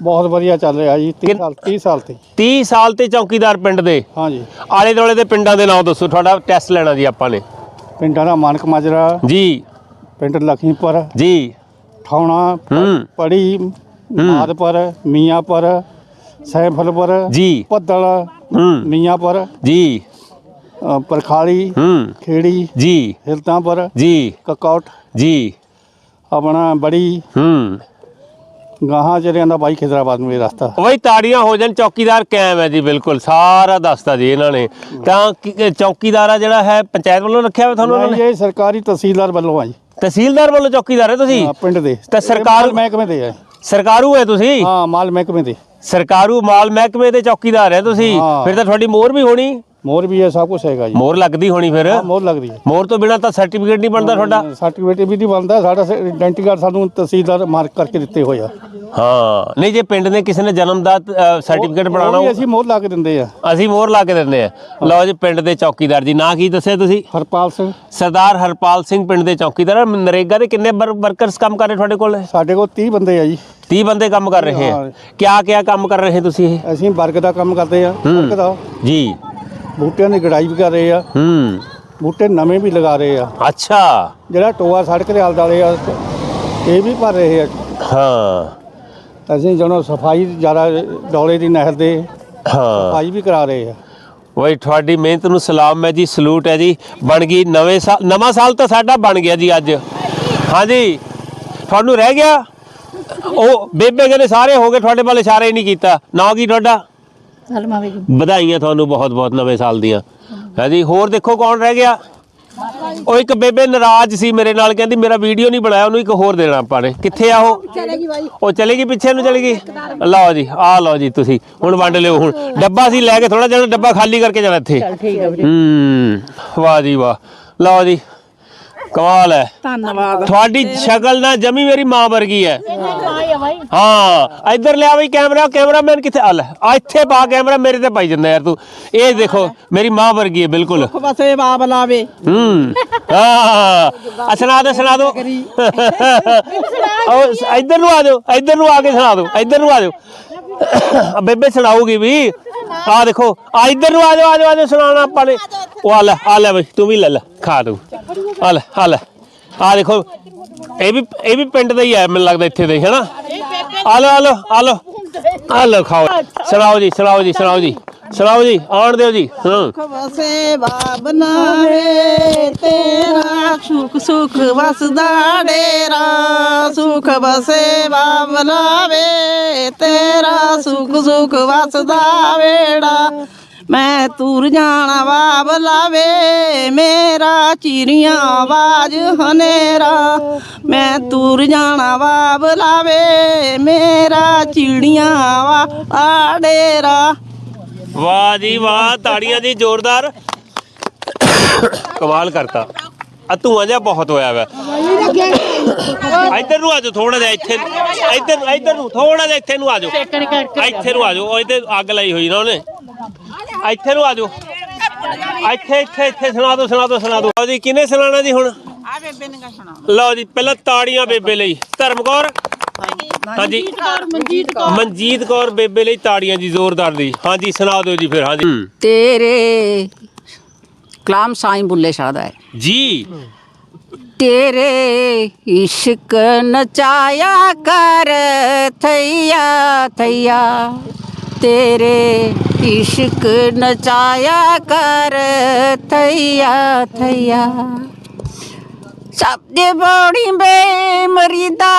ਬਹੁਤ ਵਧੀਆ ਚੱਲ ਰਿਹਾ ਜੀ 30 ਸਾਲ 30 ਸਾਲ ਤੇ। 30 ਸਾਲ ਤੇ ਚੌਕੀਦਾਰ ਪਿੰਡ ਦੇ? ਹਾਂਜੀ। ਆਲੇ ਦੁਆਲੇ ਦੇ ਪਿੰਡਾਂ ਦੇ ਨਾਮ ਦੱਸੋ ਤੁਹਾਡਾ ਟੈਸਟ ਲੈਣਾ ਜੀ ਆਪਾਂ ਨੇ। ਪਿੰਡਾਂ ਦਾ ਮਾਨਕ ਮਾਜਰਾ ਜੀ। ਪਿੰਡ ਲਖੀਪੁਰ ਜੀ। ਠਾਉਣਾ ਪੜੀ ਮਾਦਪੁਰ ਮੀਆਂਪੁਰ ਸੈਫਲਪੁਰ ਜੀ। ਪੱਦਲ ਮੀਆਂਪੁਰ ਜੀ। ਪਰਖਾਲੀ ਖੇੜੀ ਜੀ। ਹਿਲਤਾਂਪੁਰ ਜੀ। ਕਕੌਟ। ਜੀ। ਆਪਣਾ ਬੜੀ ਹੂੰ। ਗਾਹਾਂ ਚਰਿਆਂ ਦਾ ਬਾਈ ਖਿਦਰਾਬਾਦ ਨੂੰ ਇਹ ਰਸਤਾ। ਵਈ ਤਾੜੀਆਂ ਹੋ ਜਾਣ ਚੌਕੀਦਾਰ ਕਾਇਮ ਹੈ ਜੀ ਬਿਲਕੁਲ। ਸਾਰਾ ਦੱਸਤਾ ਜੀ ਇਹਨਾਂ ਨੇ। ਤਾਂ ਕੀ- ਚੌਕੀਦਾਰ ਆ ਜਿਹੜਾ ਹੈ ਪੰਚਾਇਤ ਵੱਲੋਂ ਰੱਖਿਆ ਹੋਇਆ ਤੁਹਾਨੂੰ ਉਹਨਾਂ ਨਹੀਂ ਨੇ? ਇਹ ਸਰਕਾਰੀ ਤਹਿਸੀਲਦਾਰ ਵੱਲੋਂ ਆ ਜੀ। ਤਹਿਸੀਲਦਾਰ ਵੱਲੋਂ ਚੌਕੀਦਾਰ ਹੈ ਤੁਸੀਂ? ਹਾਂ, ਪਿੰਡ ਦੇ। ਤਾਂ ਸਰਕਾਰ- ਮਾਲ ਮਹਿਕਮੇ ਦੇ ਆ। ਸਰਕਾਰੂ ਹੈ ਤੁਸੀਂ? ਹਾਂ ਮਾਲ ਮਹਿਕਮੇ ਦੇ। ਸਰਕਾਰੂ ਮਾਲ ਮਹਿਕਮੇ ਦੇ ਚੌਕੀਦਾਰ ਹੈ ਤੁਸੀਂ? ਹਾਂ। ਫਿਰ ਤਾਂ ਤੁਹਾਡੀ ਮੋਹਰ ਵੀ ਹੋਣੀ। ਮੋਰ ਵੀ ਹੈ ਸਭ ਕੁਝ ਹੈਗਾ ਜੀ। ਮੋਹਰ ਲੱਗਦੀ ਹੋਣੀ ਫਿਰ? ਹਾਂ ਮੋਰ ਲੱਗਦੀ ਹੈ। ਮੋਹਰ ਤੋਂ ਬਿਨਾ ਤਾਂ ਸਰਟੀਫਿਕੇਟ ਨਹੀਂ ਬਣਦਾ ਤੁਹਾਡਾ? ਸਰਟੀਫਿਕੇਟ ਵੀ ਨਹੀਂ ਬਣਦਾ। ਸਾਡਾ ਆਇਡੈਂਟੀ ਕਾਰਡ ਸਾਨੂੰ ਤਹਿਸੀਲਦਾਰ ਮਾਰਕ ਕਰਕੇ ਦਿੱਤੇ ਹੋਏ ਆ। ਹਾਂ। ਨਹੀਂ ਜੇ ਪਿੰਡ ਨੇ ਕਿਸੇ ਨੇ ਜਨਮ ਦਾ ਸਰਟੀਫਿਕੇਟ ਬਣਾਉਣਾ ਵੀ ਹੋਊ, ਅਸੀਂ ਮੋਰ ਲਾ ਕੇ ਦਿੰਦੇ ਆ। ਅਸੀਂ ਮੋਹਰ ਲਾ ਕੇ ਦਿੰਦੇ ਆ। ਲਓ ਜੀ ਪਿੰਡ ਦੇ ਚੌਕੀਦਾਰ ਜੀ ਨਾਂ ਕੀ ਦੱਸਿਆ ਤੁਸੀਂ? ਹਰਪਾਲ ਸਿੰਘ। ਸਰਦਾਰ ਹਰਪਾਲ ਸਿੰਘ ਪਿੰਡ ਦੇ ਚੌਕੀਦਾਰ ਨਰੇਗਾ ਦੇ ਕਿੰਨੇ ਵਰਕਰਸ ਕੰਮ ਕਰ ਰਹੇ ਤੁਹਾਡੇ ਕੋਲ? ਸਾਡੇ ਕੋਲ 30 ਬੰਦੇ ਆ ਜੀ। 30 ਬੰਦੇ ਕੰਮ ਕਰ ਰਹੇ ਹਾਂ। ਹੈ। ਕਿਆ ਕਿਆ ਕੰਮ ਕਰ ਰਹੇ ਤੁਸੀਂ ਇਹ? ਅਸੀਂ ਵਰਗ ਦਾ ਕੰਮ ਕਰਦੇ ਆ। ਵਰਗ ਦਾ। ਜੀ। ਬੂਟਿਆਂ ਦੀ ਗੜਾਈ ਵੀ ਕਰ ਰਹੇ ਆ। ਹੂੰ। ਬੂਟੇ ਨਵੇਂ ਵੀ ਲਗਾ ਰਹੇ ਆ। ਅੱਛਾ। ਜਿਹੜਾ ਟੋਆ ਸੜਕ ਦੇ ਆਲੇ ਦੁਆਲੇ ਆ ਇਹ ਵੀ ਭਰ ਰਹੇ ਆ। ਹਾਂ। ਅਸੀਂ ਜਦੋਂ ਸਫ਼ਾਈ ਜ਼ਿਆਦਾ ਡੌਲੇ ਦੀ ਨਹਿਰ ਦੇ ਹਾਂ। ਸਫ਼ਾਈ ਵੀ ਕਰਾ ਰਹੇ ਆ। ਵਈ ਤੁਹਾਡੀ ਮਿਹਨਤ ਨੂੰ ਸਲਾਮ ਹੈ ਜੀ ਸਲੂਟ ਹੈ ਜੀ। ਬਣ ਗਈ ਨਵੇਂ ਸਾਲ ਨਵਾਂ ਸਾਲ ਤਾਂ ਸਾਡਾ ਬਣ ਗਿਆ ਜੀ ਅੱਜ। ਹਾਂਜੀ ਤੁਹਾਨੂੰ ਰਹਿ ਗਿਆ? ਉਹ ਬੇਬੇ ਕਹਿੰਦੇ ਸਾਰੇ ਹੋ ਗਏ ਤੁਹਾਡੇ ਵੱਲ ਇਸ਼ਾਰਾ ਹੀ ਨਹੀਂ ਕੀਤਾ। ਨਾ ਕੀ ਤੁਹਾਡਾ? ਸਲਮਾ ਬੇਗਮ ਵਧਾਈਆਂ ਤੁਹਾਨੂੰ ਬਹੁਤ ਬਹੁਤ ਨਵੇਂ ਸਾਲ ਦੀਆਂ। ਹਾਂਜੀ ਹੋਰ ਦੇਖੋ ਕੌਣ ਰਹਿ ਗਿਆ? ਉਹ ਇੱਕ ਬੇਬੇ ਨਾਰਾਜ਼ ਸੀ ਮੇਰੇ ਨਾਲ ਕਹਿੰਦੀ ਮੇਰਾ ਵੀਡੀਓ ਨਹੀਂ ਬਣਾਇਆ ਉਹਨੂੰ ਇੱਕ ਹੋਰ ਦੇਣਾ ਆਪਾਂ ਨੇ। ਕਿੱਥੇ ਆ ਉਹ? ਉਹ ਚਲੇਗੀ ਪਿੱਛੇ ਨੂੰ ਚਲੇਗੀ ਲਓ ਜੀ ਆ ਲਓ ਜੀ ਤੁਸੀਂ ਹੁਣ ਵੰਡ ਲਿਓ ਹੁਣ। ਡੱਬਾ ਸੀ ਲੈ ਕੇ ਥੋੜਾ ਜਿਹਾ ਡੱਬਾ ਖਾਲੀ ਕਰਕੇ ਜਾਣਾ ਇੱਥੇ। ਹੂੰ ਵਾਹ ਜੀ ਵਾਹ। ਲਓ ਜੀ ਕਮਾਲ ਹੈ। ਧੰਨਵਾਦ। ਤੁਹਾਡੀ ਸ਼ਕਲ ਨਾ ਜਮੀ ਮੇਰੀ ਮਾਂ ਵਰਗੀ ਹੈ। ਹਾਂ ਇੱਧਰ ਲਿਆ ਬਈ ਕੈਮਰਾ ਕੈਮਰਾਮੈਨ ਕਿੱਥੇ ਆ ਲੈ ਆ ਇੱਥੇ ਪਾ ਕੈਮਰਾ ਮੇਰੇ ਤੇ ਪਾਈ ਜਾਂਦਾ ਯਾਰ ਤੂੰ। ਇਹ ਦੇਖੋ ਮੇਰੀ ਮਾਂ ਵਰਗੀ ਹੈ ਬਿਲਕੁਲ। ਬਸੇ ਬਾਬ ਲਾਵੇ। ਹੂੰ ਸੁਣਾ ਦੋ ਸੁਣਾ ਦੋ। ਇੱਧਰ ਨੂੰ ਆ ਜਾਓ ਇੱਧਰ ਨੂੰ ਆ ਕੇ ਸੁਣਾ ਦਿਓ ਇੱਧਰ ਨੂੰ ਆ ਜਾਓ। ਆ ਬੇਬੇ ਸੁਣਾਊਗੀ ਵੀ। ਆ ਦੇਖੋ, ਆ ਇੱਧਰ ਨੂੰ ਆ ਜਾਓ ਆ ਜਾਓ ਆ ਜਾਓ, ਸੁਣਾਉਣਾ ਆਪਾਂ ਨੇ। ਉਹ ਆ ਲੈ ਆ ਲੈ ਬਈ, ਤੂੰ ਵੀ ਲੈ ਲੈ, ਖਾ ਤੂੰ। ਆ ਲੈ ਆ ਲੈ। ਆ ਦੇਖੋ, ਇਹ ਵੀ ਇਹ ਵੀ ਪਿੰਡ ਦਾ ਹੀ ਹੈ ਮੈਨੂੰ ਲੱਗਦਾ ਇੱਥੇ ਦਾ ਹੀ ਹੈ ਨਾ ਆ ਲਓ ਆ ਲਓ ਆ ਲਓ। ਆ ਲਓ, ਖਾਓ। ਸੁਣਾਓ ਜੀ ਸੁਣਾਓ ਜੀ ਸੁਣਾਓ ਜੀ। ਸੁਣਾਓ ਜੀ, ਆਉਣ ਦਿਓ ਜੀ। ਹਾਂ। ਵਸੇ ਬਾਬ ਨਾਵੇ ਤੇਰਾ ਸੁਖ ਸੁਖ ਵਸਦਾ ਡੇਰਾ। ਸੁਖ ਵਸੇ ਬਾਬ ਲਾਵੇ ਤੇਰਾ ਸੁਖ ਸੁਖ ਵਸਦਾ ਵੇੜਾ। ਮੈਂ ਤੂਰ ਜਾਣਾ ਬਾਬ ਲਾਵੇ, ਮੇਰਾ ਚੀਰੀਆਂ ਆਵਾਜ਼ ਹਨੇਰਾ। ਮੈਂ ਤੂਰ ਜਾਣਾ ਬਾਬ ਲਾਵੇ, ਮੇਰਾ ਚਿੜੀਆਂ ਵਾ ਡੇਰਾ। ਵਾਹ ਜੀ ਵਾਹ ਤਾੜੀਆਂ ਜੀ ਜ਼ੋਰਦਾਰ। ਕਮਾਲ ਕਰਤਾ। ਆ ਧੂਆਂ ਜਿਹਾ ਬਹੁਤ ਹੋਇਆ ਵਾ। ਇੱਧਰ ਨੂੰ ਆ ਜਾਓ ਥੋੜਾ ਜਿਹਾ ਇੱਥੇ ਇੱਧਰ ਇੱਧਰ ਨੂੰ ਥੋੜਾ ਜਿਹਾ ਇੱਥੇ ਨੂੰ ਆ ਜਾਓ। ਇੱਥੇ ਨੂੰ ਆ ਜਾਓ। ਉਹ ਇੱਥੇ ਅੱਗ ਲਾਈ ਹੋਈ ਨਾ ਉਹਨੇ। ਇੱਥੇ ਨੂੰ ਆ ਜਾਓ। ਇੱਥੇ ਇੱਥੇ ਇੱਥੇ ਸੁਣਾ ਦਿਓ ਸੁਣਾ ਦਿਓ ਸੁਣਾ ਦਿਓ। ਲਓ ਜੀ ਕਿਹਨੇ ਸੁਣਾਣਾ ਜੀ ਹੁਣ? ਆ ਬੇਬੇ ਨੇ ਕਾ ਸੁਣਾ ਲਓ ਜੀ ਪਹਿਲਾਂ ਤਾੜੀਆਂ ਬੇਬੇ ਲਈ। ਧਰਮਕੌਰ। ਹਾਂਜੀ। ਮਨਜੀਤ ਮਨਜੀਤ ਕੌਰ। ਬੇਬੇ ਲਈ ਤਾੜੀਆਂ ਜੀ ਜ਼ੋਰਦਾਰ ਦੀ। ਹਾਂਜੀ ਸੁਣਾ ਦਿਓ ਜੀ ਫਿਰ ਹਾਂਜੀ। ਤੇਰੇ ਕਲਾਮ ਸਾਈਂ ਬੁੱਲੇ ਸ਼ਾਹ ਦਾ ਹੈ। ਜੀ। ਤੇਰੇ ਇਸ਼ਕ ਨਚਾਇਆ ਕਰ ਥਈਆ ਥਈਆ। ਤੇਰੇ ਇਸ਼ਕ ਨਚਾਇਆ ਕਰ ਥਈਆ ਥਈਆ। ਸਭ ਦੇ ਬੋੜੀ ਬੇ ਮਰੀਦਾ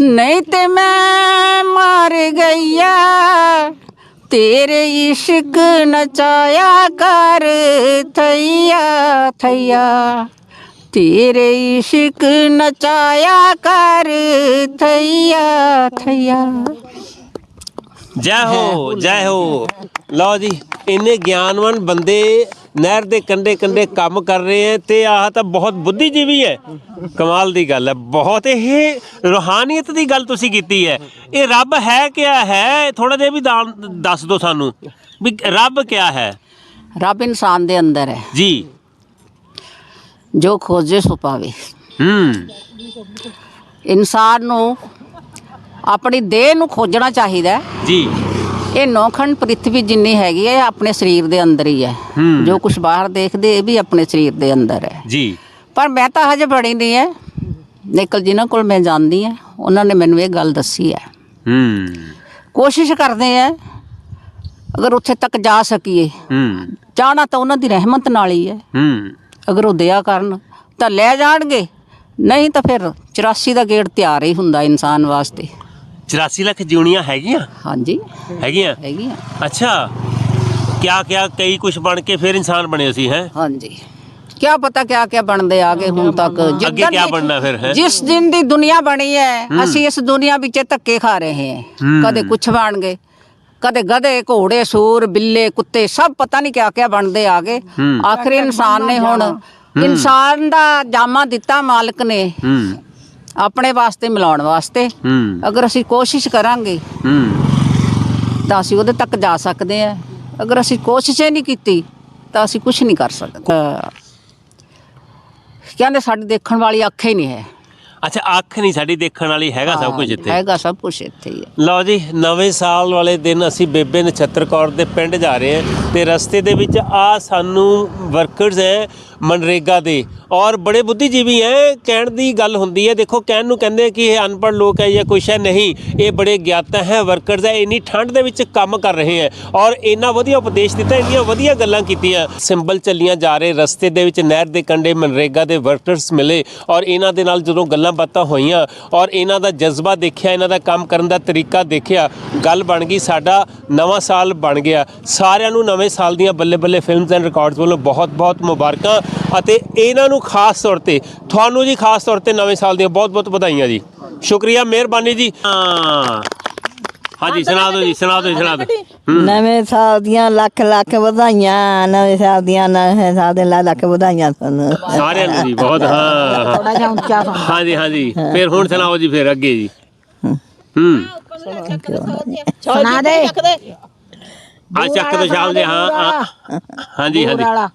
ਨਹੀਂ ਤੇ ਮੈਂ ਮਰ ਗਈਆ। ਤੇਰੇ ਇਸ਼ਕ ਨਚਾਇਆ ਕਰ ਥਈਆ ਥਈਆ। ਤੇਰੇ ਇਸ਼ਕ ਨਚਾਇਆ ਕਰ ਥਈਆ ਥਈਆ। ਜੈ ਹੋ ਜੈ ਹੋ। ਲਓ ਜੀ ਇੰਨੇ ਗਿਆਨਵਾਨ ਬੰਦੇ ਨਹਿਰ ਦੇ ਕੰਡੇ ਕੰਡੇ ਕੰਮ ਕਰ ਰਹੇ ਹੈ ਤੇ ਆਹ ਤਾਂ ਬਹੁਤ ਬੁੱਧੀਜੀਵੀ ਹੈ। ਕਮਾਲ ਦੀ ਗੱਲ ਹੈ ਬਹੁਤ ਇਹ ਰੂਹਾਨੀਅਤ ਦੀ ਗੱਲ ਤੁਸੀਂ ਕੀਤੀ ਹੈ। ਇਹ ਰੱਬ ਹੈ ਕਿਆ ਹੈ? ਥੋੜਾ ਜਿਹਾ ਵੀ ਦਾਨ- ਦੱਸ ਦਿਓ ਸਾਨੂੰ ਵੀ ਰੱਬ ਕਿਆ ਹੈ? ਰੱਬ ਇਨਸਾਨ ਦੇ ਅੰਦਰ ਹੈ। ਜੀ। ਜੋ ਖੋਜੇ ਸੋ ਪਾਵੇ। ਹੂੰ। ਇਨਸਾਨ ਨੂੰ ਆਪਣੀ ਦੇਹ ਨੂੰ ਖੋਜਣਾ ਚਾਹੀਦਾ ਹੈ। ਜੀ। ਇਹ ਨੌਖੰਡ ਪ੍ਰਿਥਵੀ ਜਿੰਨੀ ਹੈਗੀ ਹੈ ਇਹ ਆਪਣੇ ਸਰੀਰ ਦੇ ਅੰਦਰ ਹੀ ਹੈ। ਹੂੰ। ਜੋ ਕੁਝ ਬਾਹਰ ਦੇਖਦੇ ਇਹ ਵੀ ਆਪਣੇ ਸਰੀਰ ਦੇ ਅੰਦਰ ਹੈ। ਜੀ। ਪਰ ਮੈਂ ਤਾਂ ਹਜੇ ਬੜੀ ਨਹੀਂ ਹੈ। ਨਿਕਲ ਜਿਨ੍ਹਾਂ ਕੋਲ ਮੈਂ ਜਾਂਦੀ ਹਾਂ। ਉਹਨਾਂ ਨੇ ਮੈਨੂੰ ਇਹ ਗੱਲ ਦੱਸੀ ਹੈ। ਹੂੰ। ਕੋਸ਼ਿਸ਼ ਕਰਦੇ ਆ ਅਗਰ ਉੱਥੇ ਤੱਕ ਜਾ ਸਕੀਏ। ਹੂੰ। ਜਾਣਾ ਤਾਂ ਉਹਨਾਂ ਦੀ ਰਹਿਮਤ ਨਾਲ ਹੀ ਹੈ। ਹੂੰ। ਅਗਰ ਉਹ ਦਇਆ ਕਰਨ ਤਾਂ ਲੈ ਜਾਣਗੇ। ਨਹੀਂ ਤਾਂ ਫਿਰ 84 ਦਾ ਗੇੜ ਤਿਆਰ ਹੀ ਹੁੰਦਾ ਇਨਸਾਨ ਵਾਸਤੇ। 84 ਲੱਖ ਜਿਉਣੀਆਂ ਹੈਗੀਆਂ? ਹਾਂਜੀ। ਹੈਗੀਆਂ? ਹੈਗੀ ਆ ਅੱਛਾ। ਕਿਆ ਕਿਆ ਕਈ ਕੁਝ ਬਣ ਕੇ ਫਿਰ ਇਨਸਾਨ ਬਣੇ ਸੀ ਹੈ? ਹਾਂਜੀ। ਕਿਆ ਪਤਾ ਕਿਆ ਕਿਆ ਬਣਦੇ ਆਗੇ ਹੁਣ ਤੱਕ। ਅੱਗੇ ਜਿੱਦਣ ਕਿਆ ਦੀ- ਬਣਨਾ ਫਿਰ ਹੈ? ਜਿਸ ਦਿਨ ਦੀ ਦੁਨੀਆ ਬਣੀ ਹੈ ਅਸੀਂ ਇਸ ਦੁਨੀਆ ਵਿੱਚ ਧੱਕੇ ਖਾ ਰਹੇ ਹਾਂ। ਕਦੇ ਕੁਛ ਬਣ ਗਏ ਕਦੇ ਗਧੇ ਘੋੜੇ ਸੂਰ ਬਿੱਲੇ ਕੁੱਤੇ ਸਭ ਪਤਾ ਨਹੀਂ ਕਿਆ ਕਿਆ ਬਣਦੇ ਆਗੇ ਆਖਰੀ ਇਨਸਾਨ ਨੇ ਹੁਣ ਇਨਸਾਨ ਦਾ ਜਾਮਾ ਦਿੱਤਾ ਮਾਲਕ ਨੇ। ਹੂੰ। ਆਪਣੇ ਵਾਸਤੇ ਮਿਲਾਉਣ ਵਾਸਤੇ ਹੂੰ। ਅਗਰ ਅਸੀਂ ਕੋਸ਼ਿਸ਼ ਕਰਾਂਗੇ ਹੂੰ। ਤਾਂ ਅਸੀਂ ਉਹਦੇ ਤੱਕ ਜਾ ਸਕਦੇ ਹਾਂ। ਅਗਰ ਅਸੀਂ ਕੋਸ਼ਿਸ਼ ਹੀ ਨਹੀਂ ਕੀਤੀ ਤਾਂ ਅਸੀਂ ਕੁਝ ਨਹੀਂ ਕਰ ਸਕਦੇ। ਅਹ ਕਹਿੰਦੇ ਸਾਡੀ ਦੇਖਣ ਵਾਲੀ ਅੱਖ ਹੀ ਨਹੀਂ ਹੈ। ਅੱਛਾ ਅੱਖ ਨਹੀਂ ਸਾਡੀ ਦੇਖਣ ਵਾਲੀ ਹੈਗਾ ਸਭ ਕੁਝ ਇੱਥੇ। ਹੈਗਾ ਸਭ ਕੁਝ ਇੱਥੇ ਹੀ ਹੈ। ਲਓ ਜੀ ਨਵੇਂ ਸਾਲ ਵਾਲੇ ਦਿਨ ਅਸੀਂ ਬੇਬੇ ਨਛੱਤਰ ਕੌਰ ਦੇ ਪਿੰਡ ਜਾ ਰਹੇ ਹਾਂ ਤੇ ਰਸਤੇ ਦੇ ਵਿੱਚ ਆ ਸਾਨੂੰ ਵਰਕਰਸ ਹੈ ਮਨਰੇਗਾ ਦੇ। ਔਰ ਬੜੇ ਬੁੱਧੀਜੀਵੀ ਹੈ ਕਹਿਣ ਦੀ ਗੱਲ ਹੁੰਦੀ ਹੈ ਦੇਖੋ, ਕਹਿਣ ਨੂੰ ਕਹਿੰਦੇ ਕਿ ਇਹ ਅਨਪੜ੍ਹ ਲੋਕ ਹੈ ਜਾਂ ਕੁਛ ਹੈ ਨਹੀਂ, ਇਹ ਬੜੇ ਗਿਆਤਾ ਹੈ, ਵਰਕਰਸ ਹੈ ਇੰਨੀ ਠੰਡ ਦੇ ਵਿੱਚ ਕੰਮ ਕਰ ਰਹੇ ਹੈ ਔਰ ਇੰਨਾ ਵਧੀਆ ਉਪਦੇਸ਼ ਦਿੱਤਾ, ਇੰਨੀਆਂ ਵਧੀਆ ਗੱਲਾਂ ਕੀਤੀਆਂ। ਸਿੰਬਲ ਚੱਲੀਆਂ ਜਾ ਰਹੇ, ਰਸਤੇ ਦੇ ਵਿੱਚ ਨਹਿਰ ਦੇ ਕੰਢੇ ਮਨਰੇਗਾ ਦੇ ਵਰਕਰਸ ਮਿਲੇ। ਔਰ ਇਹਨਾਂ ਦੇ ਨਾਲ ਜਦੋਂ ਗੱਲਾਂ ਬਾਤਾਂ ਹੋਈਆਂ, ਔਰ ਇਹਨਾਂ ਦਾ ਜਜ਼ਬਾ ਦੇਖਿਆ, ਇਹਨਾਂ ਦਾ ਕੰਮ ਕਰਨ ਦਾ ਤਰੀਕਾ ਦੇਖਿਆ, ਗੱਲ ਬਣ ਗਈ, ਸਾਡਾ ਨਵਾਂ ਸਾਲ ਬਣ ਗਿਆ। ਸਾਰਿਆਂ ਨੂੰ ਨਵੇਂ ਸਾਲ ਦੀਆਂ ਬੱਲੇ ਬੱਲੇ ਫਿਲਮਸ ਐਂਡ ਰਿਕਾਰਡਸ ਵੱਲੋਂ ਬਹੁਤ ਬਹੁਤ ਮੁਬਾਰਕਾਂ। ਅਤੇ ਇਹਨਾਂ ਨੂੰ ਖਾਸ ਤੌਰ ਤੇ ਤੁਹਾਨੂੰ ਜੀ ਖਾਸ ਤੌਰ ਤੇ ਨਵੇਂ ਸਾਲ ਦੀਆਂ ਬਹੁਤ ਬਹੁਤ ਵਧਾਈਆਂ ਜੀ। ਸ਼ੁਕਰੀਆ ਮਿਹਰਬਾਨੀ ਜੀ। ਹਾਂ। ਹਾਂਜੀ ਸੁਣਾ ਦਿਓ ਜੀ ਸੁਣਾ ਦਿਓ ਜੀ, ਸੁਣਾ ਦਿਓ। ਨਵੇਂ ਸਾਲ ਦੀਆਂ ਲੱਖ ਲੱਖ ਵਧਾਈਆਂ ਨਵੇਂ ਸਾਲ ਦੀਆਂ ਨਵੇਂ ਸਾਲ ਦੇ ਲੱਖ ਲੱਖ ਵਧਾਈਆਂ ਤੁਹਾਨੂੰ। ਸਾਰਿਆਂ ਨੂੰ ਜੀ ਬਹੁਤ ਹਾਂ। ਥੋੜਾ ਜਿਹਾ ਉੱਚਾ ਸੁਣ। ਹਾਂਜੀ ਹਾਂਜੀ ਫਿਰ ਹੁਣ ਸੁਣਾਓ ਜੀ ਫਿਰ ਅੱਗੇ ਜੀ। ਹੂੰ। ਸੁਣਾ ਦੇ। ਆ ਚੱਕ ਦੋ ਸ਼ਾਮ ਦੇ ਹਾਂ ਹਾਂ। ਹਾਂਜੀ ਹਾਂਜੀ ਵਾਲਾ।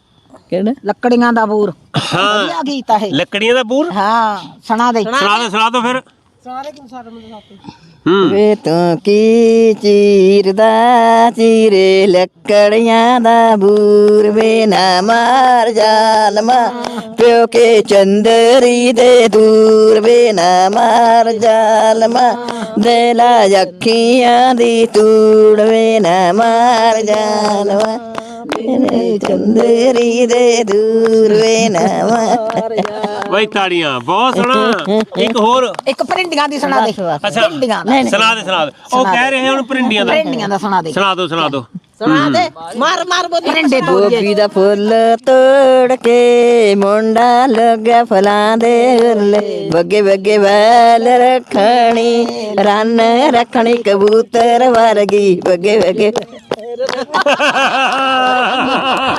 ਕਿਹੜਾ? ਲੱਕੜੀਆਂ ਦਾ ਬੂਰ। ਹਾਂ। ਵਧੀਆ ਗੀਤ ਆ ਇਹ। ਲੱਕੜੀਆਂ ਦਾ ਬੂਰ? ਹਾਂ ਸੁਣਾ ਦੇ। ਸੁਣਾ ਦੋ ਸੁਣਾ ਦੋ ਫਿਰ। ਹੂੰ। ਵੇ ਤੂੰ ਕੀ ਚੀਰਦਾ ਚੀਰੇ ਲੱਕੜੀਆਂ ਦਾ ਬੂਰ? ਵੇ ਨਾ ਮਾਰ ਜਾਲਮਾ ਪਿਓ ਕੇ ਚੰਦਰੀ ਦੇ ਦੂਰ। ਵੇ ਨਾ ਮਾਰ ਜਾਲਮਾ ਦੇ ਲਾ ਅੱਖੀਆਂ ਦੀ ਤੂੜ ਵੇ ਨਾ ਮਾਰ ਜਾਲਮਾ। ਚੰਦਰੀ ਦੇ ਦੂਰ ਵੇ ਨਾ ਮਾਰ ਬਈ ਤਾੜੀਆਂ ਬਹੁਤ ਸੋਹਣਾ। ਇੱਕ ਹੋਰ। ਇੱਕ ਪਰਿੰਡੀਆਂ ਦੀ ਸੁਣਾ ਦੇ। ਅੱਛਾ ਪਰਿੰਡੀਆਂ ਸੁਣਾ ਦੇ ਸੁਣਾ ਦੇ। ਉਹ ਕਹਿ ਰਹੇ ਹੁਣ ਪਰਿੰਡੀਆਂ ਦਾ। ਪਰਿੰਡੀਆਂ ਦਾ ਸੁਣਾ ਦੇ। ਸੁਣਾ ਦੋ ਸੁਣਾ ਦੋ। ਸੁਣਾ ਦੇ। ਮਾਰ ਮਾਰ ਬੋਲੀ ਪਰਿੰਡੇ ਗੋਭੀ ਦਾ ਫੁੱਲ ਤੋੜ ਕੇ ਮੁੰਡਾ ਲੱਗਿਆ ਫਲਾਂ ਦੇ ਹੁਰਲੇ ਬੱਗੇ ਬੱਗੇ ਵੈਲ ਰੱਖਣੀ ਰੰਨ ਰੱਖਣੀ ਕਬੂਤਰ ਵਰਗੀ। ਬੱਗੇ ਬੱਗੇ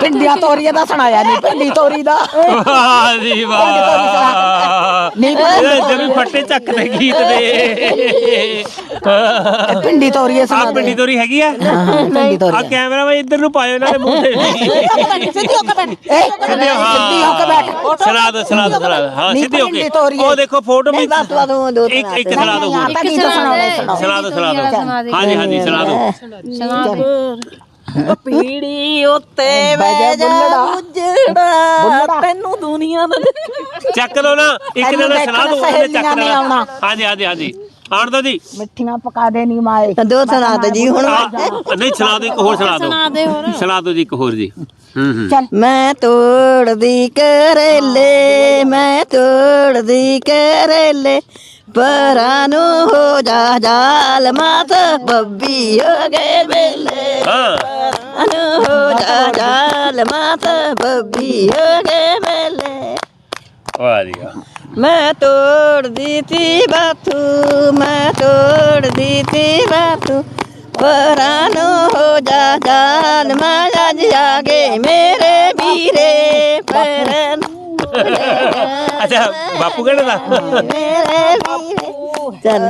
ਪਿੰਡੀਆਂ ਤੋਰੀਏ ਦਾ ਸੁਣਾਇਆ ਨਹੀਂ ਪਿੰਡੀ ਤੋਰੀ ਦਾ। ਵਾਹ ਜੀ ਵਾਹ। ਨਹੀਂ ਜਮੀ ਫੱਟੇ ਚੱਕਦੇ ਗੀਤ ਦੇ। ਪਿੰਡੀ ਤੋਰੀਏ ਆ ਸੁਣਾ ਪਿੰਡੀ ਦੇ ਤੋਰੀ ਹੈਗੀ ਆ? ਪਿੰਡੀ ਆ। ਤੋਰੀ ਕੈਮਰਾ ਵਾ ਇੱਧਰ ਨੂੰ ਪਾਇਓ ਇਹਨਾਂ ਦੇ ਮੂੰਹ ਤੇ। ਸਿੱਧੀ ਹੋ ਕੇ ਬੈਠ। ਏ ਸਿੱਧੀ ਹੋ ਕੇ ਬੈਠ। ਸੁਣਾ ਦੋ ਸੁਣਾ ਦੋ ਸੁਣਾ ਦਿਓ। ਹਾਂ ਨਹੀਂ, ਸਿੱਧੀ ਹੋ ਪਿੰਡੀ ਕੇ ਤੋਰੀ ਹੈ। ਉਹ ਦੇਖੋ ਫੋਟੋ ਵਿੱਚ ਬਸ ਵਾ ਦੋ ਦੋ ਇੱਕ ਇੱਕ ਸੁਣਾ ਦੋ ਆ ਸੁਣਾ ਦੋ ਸੁਣਾ ਦੋ। ਹਾਂਜੀ ਹਾਂਜੀ ਸੁਣਾ ਦੋ। ਪੀੜੀ ਉੱਤੇ ਬਹਿ ਜਾ ਬੁੱਲੜਾ। ਤੈਨੂੰ ਦੁਨੀਆ ਦਾ ਚੱਕ ਦੋ ਨਾ ਇੱਕ ਜਣਾ ਸੁਣਾ ਦੋ ਉਹਨੇ ਚੱਕ ਨੇ ਲੈਣਾ। ਆਉਣਾ। ਹਾਂਜੀ ਹਾਂਜੀ ਹਾਂਜੀ। ਆਣ ਦੋ ਜੀ। ਮਿੱਠੀਆਂ ਪਕਾ ਦੇ ਨਹੀਂ ਮਾਏ। ਦੋ ਸੁਣਾ ਤਾ ਜੀ ਹੁਣ ਨਹੀਂ ਸੁਣਾ ਦੋ ਇੱਕ ਹੋਰ ਸੁਣਾ ਦੋ ਸੁਣਾ ਦੋ ਜੀ ਇੱਕ ਹੋਰ ਜੀ। ਹੂੰ ਹੂੰ। ਚੱਲ। ਮੈਂ ਤੋੜਦੀ ਕਰੇਲੇ ਮੈਂ ਤੋੜਦੀ ਕਰੇਲੇ। ਪਰਾਂ ਨੂੰ ਹੋ ਜਾ ਜਾਲ ਮਾਤ ਬੱਬੀ ਹੋ ਗਏ ਵੇਲੇ। ਹਾਂ। ਪਰਾਂ ਨੂੰ ਹੋ ਜਾ ਜਾਲ ਮਾਤ ਬੱਬੀ ਹੋ ਗਏ ਵੇਲੇ। ਵਾਹ ਜੀ ਵਾਹ ਮੈਂ ਤੋੜਦੀ ਤੀ ਬਾਥੂ ਮੈਂ ਤੋੜਦੀ ਤੀ ਬਾਥੂ। ਪਰਾਂ ਨੂੰ ਹੋ ਜਾ ਜਾਲ ਮਾਂ ਅੱਜ ਆ ਅੱਛਾ ਬਾਪੂ ਕਿਹੜਾ ਦਾ? ਮੇਰੇ ਵੀਰੇ ਚੱਲ।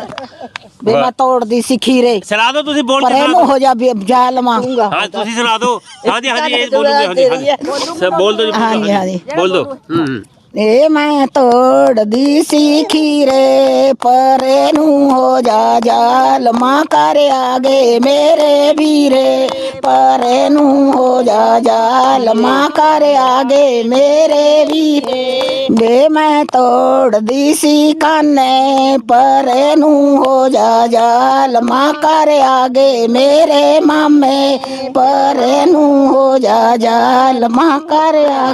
ਵੇ ਮੈਂ ਤੋੜਦੀ ਸੀ ਖੀਰੇ। ਸੁਣਾ ਦੋ ਤੁਸੀਂ ਬੋਲ ਕੇ ਪਰੇ ਸੁਣਾ ਦਿਓ। ਹੋ ਜਾ ਵੀ ਜਾ ਲਵਾਂ ਹਾਂ ਤੁਸੀਂ ਸੁਣਾ ਦਿਓ। ਹਾਂਜੀ ਹਾਂਜੀ ਇਹ ਬੋਲੋ ਜੀ, ਹਾਂਜੀ। ਹਾਂਜੀ ਬੋਲ ਦੋ ਜੀ ਹਾਂਜੀ, ਹਾਂਜੀ। ਬੋਲ ਦੋ ਹੂੰ ਹੂੰ। ਏ ਮੈਂ ਤੋੜਦੀ ਸੀ ਖੀਰੇ ਪਰੇ ਨੂੰ ਹੋ ਜਾ ਜਾ ਲਮਾ ਕਰ ਆ ਗਏ ਮੇਰੇ ਵੀਰੇ ਪਰੇ ਨੂੰ ਹੋ ਜਾ ਜਾ ਲਮਾ ਕਰ ਆ ਗਏ ਮੇਰੇ ਵੀਰੇ ਵੇ ਮੈਂ ਤੋੜਦੀ ਸੀ ਕਾਨੇ ਪਰੇ ਨੂੰ ਹੋ ਜਾ ਜਾ ਲਮਾ ਕਰ ਆ ਗਏ ਮੇਰੇ ਮਾਮੇ ਪਰੇ ਨੂੰ ਹੋ ਜਾ ਜਾ ਲਮਾ ਕਰ ਆ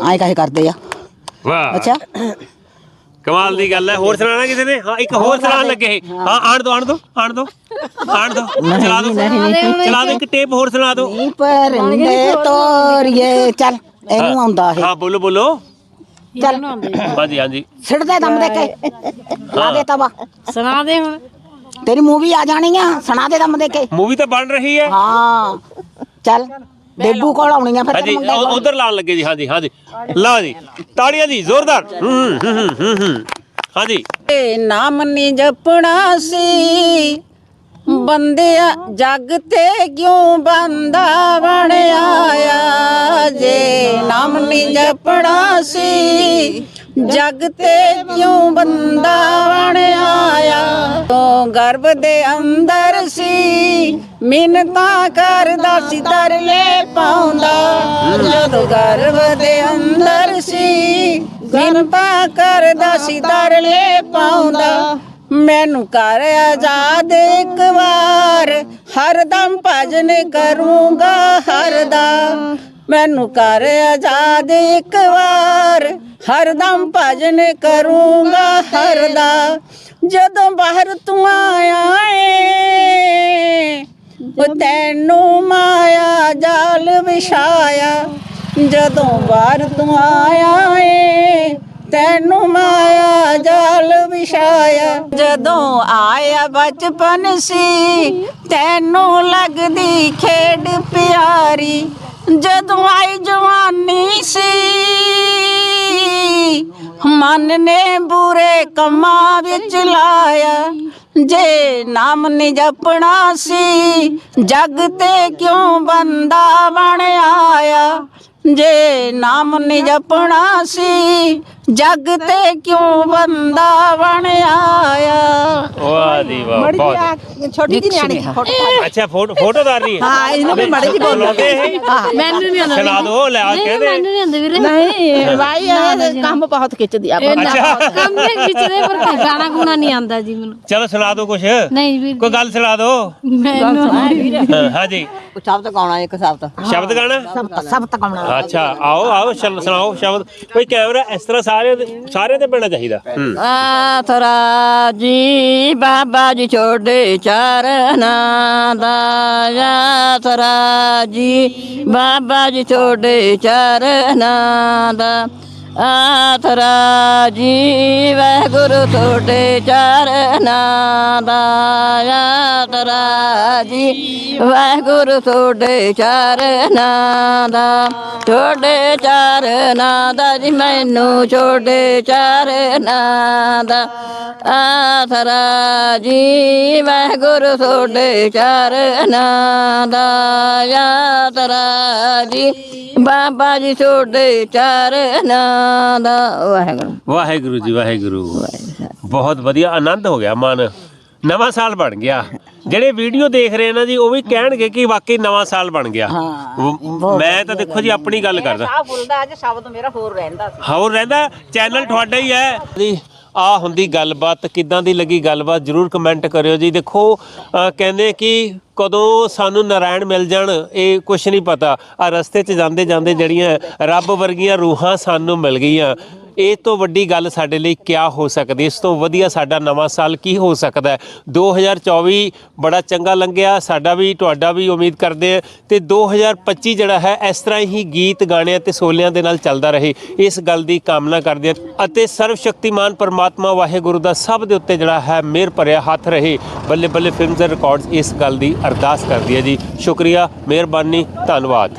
ਆਏ ਕਾਹੇ ਕਰਦੇ ਆ। ਵਾਹ। ਅੱਛਾ। ਕਮਾਲ ਦੀ ਗੱਲ ਹੈ ਹੋਰ ਸੁਣਾਣਾ ਕਿਸੇ ਨੇ? ਹਾਂ ਇੱਕ ਹੋਰ ਸੁਣਾਉਣ ਲੱਗੇ ਹਾਂ। ਆਣ ਦੋ ਆਣ ਦੋ ਆਣ ਦੋ ਆਣ ਦੋ ਚਲਾ ਦੋ। ਚਲਾ ਦੋ ਇੱਕ ਟੇਪ ਹੋਰ ਸੁਣਾ ਦੋ। ਨੀ ਪਰੰਦੇ ਤੋਰੀਏ ਚੱਲ ਇਹਨੂੰ ਆਉਂਦਾ ਇਹ। ਹਾਂ ਬੋਲੋ ਬੋਲੋ। ਚੱਲ। ਹਾਂਜੀ ਹਾਂਜੀ। ਸਿੱਟ ਦੇ ਦਮ ਦੇ ਕੇ। ਲਾ ਦੇ ਤਵਾ ਸੁਣਾ ਦੇ ਹੁਣ। ਤੇਰੀ ਮੂਵੀ ਆ ਜਾਣੀ ਆ ਸੁਣਾ ਦੇ ਦਮ ਦੇ ਕੇ। ਮੂਵੀ ਤਾਂ ਬਣ ਰਹੀ ਹੈ। ਹਾਂ। ਚੱਲ। ਬੇਬੂ ਕੋਲ ਆਉਣੀ ਆ ਫਿਰ ਹਾਂਜੀ ਤੇਰੇ ਮੁੰਡੇ ਕੋਲ। ਉਧਰ ਲਾਉਣ ਲੱਗੇ ਜੀ ਹਾਂਜੀ ਹਾਂਜੀ। ਲਓ ਜੀ ਤਾੜੀਆਂ ਜੀ ਜ਼ੋਰਦਾਰ। ਹੂੰ ਹੂੰ ਹੂੰ ਹਾਂਜੀ। ਏ ਨਾਮ ਨੀ ਜਪਣਾ ਸੀ। ਬੰਦਿਆ ਜਗ ਤੇ ਕਿਉਂ ਬੰਦਾ ਬਣਿਆ ਜੇ ਨਾਮ ਨੀ ਜਪਣਾ ਸੀ ਜਗ ਤੇ ਕਿਉਂ ਬੰਦਾ ਬਣਿਆ ਆ ਤੋ ਗਰਭ ਦੇ ਅੰਦਰ ਸੀ ਮਿੰਨਤਾਂ ਕਰਦਾ ਸੀ, ਤਰਲੇ ਪਾਉਂਦਾ। ਜਦੋਂ ਗਰਭ ਦੇ ਅੰਦਰ ਸੀ ਮਿੰਨਤਾਂ ਕਰਦਾ ਸੀ, ਤਰਲੇ ਪਾਉਂਦਾ। ਮੈਨੂੰ ਕਰ ਆਜ਼ਾਦ ਇੱਕ ਵਾਰ, ਹਰਦਮ ਭਜਨ ਕਰੂੰਗਾ ਹਰਦਾ। ਮੈਨੂੰ ਕਰ ਆਜ਼ਾਦ ਇੱਕ ਵਾਰ। ਹਰਦਮ ਭਜਨ ਕਰੂੰਗਾ ਹਰਦਾ। ਜਦੋਂ ਬਾਹਰ ਤੂੰ ਆਇਆ ਏ, ਉਹ ਤੈਨੂੰ ਮਾਇਆ ਜਾਲ ਵਿਛਾਇਆ। ਜਦੋਂ ਬਾਹਰ ਤੂੰ ਆਇਆ ਏ, ਤੈਨੂੰ ਮਾਇਆ ਜਾਲ ਵਿਛਾਇਆ। ਜਦੋਂ ਆਇਆ ਬਚਪਨ ਸੀ, ਤੈਨੂੰ ਲੱਗਦੀ ਖੇਡ ਪਿਆਰੀ। ਜਦੋਂ ਆਈ ਜਵਾਨੀ ਸੀ, ਮਨ ਨੇ ਬੁਰੇ ਕੰਮਾਂ ਵਿੱਚ ਲਾਇਆ। ਜੇ ਨਾਮ ਨਹੀਂ ਜਪਣਾ ਸੀ, ਜਗ ਤੇ ਕਿਉਂ ਬੰਦਾ ਬਣ ਆਇਆ? ਜੇ ਨਾਮ ਨਹੀਂ ਜਪਣਾ ਸੀ ਜਗ ਤੇ ਕਿਉਂ ਬੰਦਾ ਬਣ ਆਇਆ? ਵਾਹ ਦੀ ਵਾਹ ਬਹੁਤ। ਛੋਟੀ ਜਿਹੀ ਨਿਆਣੀ ਅੱਛਾ ਫੋਟੋ ਫੋਟੋਦਾਰ ਨਹੀਂ ਹਾਂ। ਇਹਨੂੰ ਵੀ ਮੜੀ ਜੀ ਬੋਲ। ਮੈਨੂੰ ਨਹੀਂ ਆਉਂਦਾ ਸੁਣਾ ਦੋ ਲੈ ਕੇ ਦੇ। ਮੈਨੂੰ ਨਹੀਂ ਆਉਂਦਾ ਵੀਰੇ। ਨਹੀਂ ਭਾਈ ਇਹ ਕੰਮ ਬਹੁਤ ਖਿੱਚਦੀ ਆ ਅੱਛਾ ਕੰਮ ਨਹੀਂ ਖਿੱਚਦੇ ਪਰ ਗਾਣਾ ਗੁਣਾ ਨਹੀਂ ਆਉਂਦਾ ਜੀ ਮੈਨੂੰ। ਚਲੋ ਸੁਣਾ ਦੋ ਕੁਛ। ਨਹੀਂ ਵੀਰ ਕੋਈ ਗੱਲ ਸੁਣਾ ਦੋ ਮੈਨੂੰ ਹਾਂ, ਹਾਂਜੀ ਸ਼ਬਦ ਗਾਉਣਾ ਇੱਕ ਸ਼ਬਦ। ਸ਼ਬਦ ਗਾਣਾ? ਸਭ ਤੱਕ ਆਉਣਾ ਅੱਛਾ ਆਓ ਆਓ ਚੱਲ ਸੁਣਾਓ ਸ਼ਬਦ। ਕੋਈ ਕੈਮਰਾ ਇਸ ਤਰ੍ਹਾਂ ਸਾਰੇ ਸਾਰੇ ਤੇ ਪੈਣਾ ਚਾਹੀਦਾ। ਆਥਰਾ ਜੀ ਬਾਬਾ ਜੀ ਛੋਡੇ ਚਰਨਾਂ ਦਾ ਆਥਰਾ ਜੀ ਬਾਬਾ ਜੀ ਛੋਡੇ ਚਰਨਾਂ ਦਾ ਆਥਰਾ ਜੀ ਗੁਰੂ ਤੁਹਾਡੇ ਚਰਨਾਂ ਦਾ ਆਥਰਾ ਜੀ ਵਾਹਿਗੁਰੂ ਤੁਹਾਡੇ ਚਰਨਾਂ ਦਾ, ਤੁਹਾਡੇ ਚਰਨਾਂ ਦਾ ਜੀ, ਮੈਨੂੰ ਛੋਡੇ ਚਰਨਾਂ ਦਾ ਆਥਰਾ ਜੀ ਵਾਹਿਗੁਰੂ ਤੁਹਾਡੇ ਚਰਨਾਂ ਦਾ ਆਥਰਾ ਜੀ ਬਾਬਾ ਜੀ ਤੁਹਾਡੇ ਚਰਨਾਂ ਦਾ, ਵਾਹਿਗੁਰੂ। ਵਾਹਿਗੁਰੂ ਜੀ, ਵਾਹਿਗੁਰੂ। ਬਹੁਤ ਵਧੀਆ ਆਨੰਦ ਹੋ ਗਿਆ ਮਨ। ਨਵਾਂ ਸਾਲ ਬਣ ਗਿਆ। ਜਿਹੜੇ ਵੀਡੀਓ ਦੇਖ ਰਹੇ ਨਾ ਜੀ ਉਹ ਵੀ ਕਹਿਣਗੇ ਕਿ ਵਾਕਈ ਨਵਾਂ ਸਾਲ ਬਣ ਗਿਆ। ਮੈਂ ਤਾਂ ਦੇਖੋ ਜੀ ਆਪਣੀ ਗੱਲ ਕਰਦਾ। ਆ ਫੁੱਲਦਾ ਅੱਜ ਸ਼ਬਦ ਮੇਰਾ ਹੋਰ ਰਹਿੰਦਾ ਸੀ। ਹੋਰ ਰਹਿੰਦਾ ਚੈਨਲ ਤੁਹਾਡਾ ਹੀ ਹੈ। ਜੀ ਆ ਹੁੰਦੀ ਗੱਲਬਾਤ ਕਿੱਦਾਂ ਦੀ ਲੱਗੀ ਗੱਲਬਾਤ ਜਰੂਰ ਕਮੈਂਟ ਕਰਿਓ ਜੀ। ਦੇਖੋ ਕਹਿੰਦੇ ਕਿ ਕਦੋਂ ਸਾਨੂੰ ਨਾਰਾਇਣ ਮਿਲ ਜਾਣ, ਇਹ ਕੁਝ ਨਹੀਂ ਪਤਾ। ਆ ਰਸਤੇ 'ਚ ਜਾਂਦੇ ਜਾਂਦੇ ਜਿਹੜੀਆਂ ਰੱਬ ਵਰਗੀਆਂ ਰੂਹਾਂ ਸਾਨੂੰ ਮਿਲ ਗਈਆਂ। ਇਹ ਤੋਂ ਵੱਡੀ ਗੱਲ ਸਾਡੇ ਲਈ ਕਿਆ ਹੋ ਸਕਦੀ? ਇਸ ਤੋਂ ਵਧੀਆ ਸਾਡਾ ਨਵਾਂ ਸਾਲ ਕੀ ਹੋ ਸਕਦਾ? ਹੈ 2024 ਬੜਾ ਚੰਗਾ ਲੰਘਿਆ, ਸਾਡਾ ਵੀ, ਤੁਹਾਡਾ ਵੀ ਉਮੀਦ ਕਰਦੇ ਆ ਤੇ 2025 ਜਿਹੜਾ ਹੈ, ਇਸ ਤਰ੍ਹਾਂ ਹੀ ਗੀਤ ਗਾਣਿਆਂ ਤੇ ਸੋਲਿਆਂ ਦੇ ਨਾਲ ਚੱਲਦਾ ਰਹੇ। ਇਸ ਗੱਲ ਦੀ ਕਾਮਨਾ ਕਰਦੇ ਆ ਅਤੇ ਸਰਵ ਸ਼ਕਤੀਮਾਨ ਪਰਮਾਤਮਾ ਵਾਹਿਗੁਰੂ ਦਾ ਸਭ ਦੇ ਉੱਤੇ ਜਿਹੜਾ ਹੈ ਮਿਹਰ ਭਰਿਆ ਹੱਥ ਰਹੇ। ਬੱਲੇ ਬੱਲੇ ਫਿਲਮਸ ਰਿਕਾਰਡਸ ਇਸ ਗੱਲ ਦੀ ਅਰਦਾਸ ਕਰਦੀ ਹੈ ਜੀ। ਸ਼ੁਕਰੀਆ ਮਿਹਰਬਾਨੀ ਧੰਨਵਾਦ।